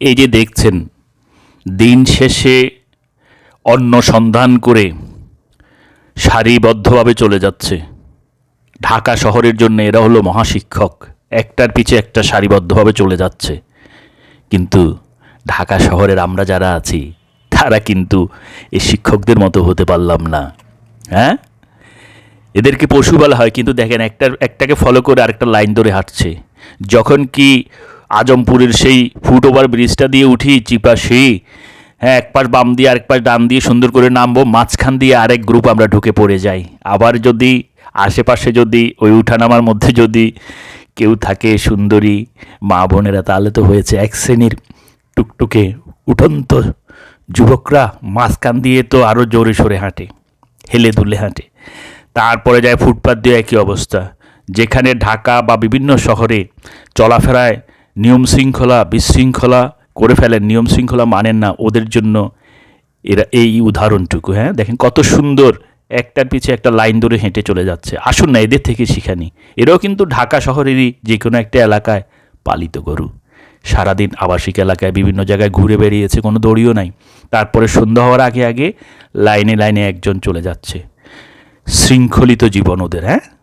এই যে দেখছেন, দিন শেষে অন্ন সন্ধান করে সারিবদ্ধভাবে চলে যাচ্ছে। ঢাকা শহরের জন্য এরা হলো মহাশিক্ষক। একটার পিছে একটা সারিবদ্ধভাবে চলে যাচ্ছে। কিন্তু ঢাকা শহরের আমরা যারা আছি, তারা কিন্তু এই শিক্ষকদের মতো হতে পারলাম না। হ্যাঁ? এদেরকে পশু বলা হয়, কিন্তু দেখেন একটা একটাকে ফলো করে আরেকটা লাইন ধরে হাঁটছে। যখন কি আজমপুরের সেই ফুট ওভার ব্রিজটা দিয়ে উঠি, চিপা সেই। হ্যাঁ এক পাশ বাম দিয়ে আরেক পাশ ডান দিয়ে সুন্দর করে নামবো, মাঝখান দিয়ে আরেক গ্রুপ আমরা ঢুকে পড়ে যাই। আবার যদি আশেপাশে যদি ওই উঠানামার মধ্যে যদি কেউ থাকে সুন্দরী, মা বোনেরা, তাহলে তো হয়েছে এক শ্রেণির টুকটুকে উঠন্ত যুবকরা, মাঝখান দিয়ে তো আরও জোরে সোরে হাঁটে, হেলে দুলে হাঁটে। তারপরে যায় ফুটপাত দিয়ে একই অবস্থা। যেখানে ঢাকা বা বিভিন্ন শহরে চলাফেরায় নিয়ম শৃঙ্খলা, বিশৃঙ্খলা, করে ফেলেন। নিয়ম শৃঙ্খলা মানেন না ওদের জন্য। এরা এই উদাহরণটুকু হ্যাঁ? দেখেন কত সুন্দর একটার পিছে একটা লাইন ধরে হেঁটে চলে যাচ্ছে। আসুন না, এদের থেকে শিখানি এরাও কিন্তু ঢাকা শহরেরই যে কোনো একটা এলাকায় পালিত গরু। সারাদিন আবাসিক এলাকায়, বিভিন্ন জায়গায় ঘুরে বেরিয়েছে কোনো দড়িও নাই। তারপরে সন্ধ্যা হওয়ার আগে আগে লাইনে লাইনে একজন চলে যাচ্ছে। শৃঙ্খলিত জীবন ওদের হ্যাঁ?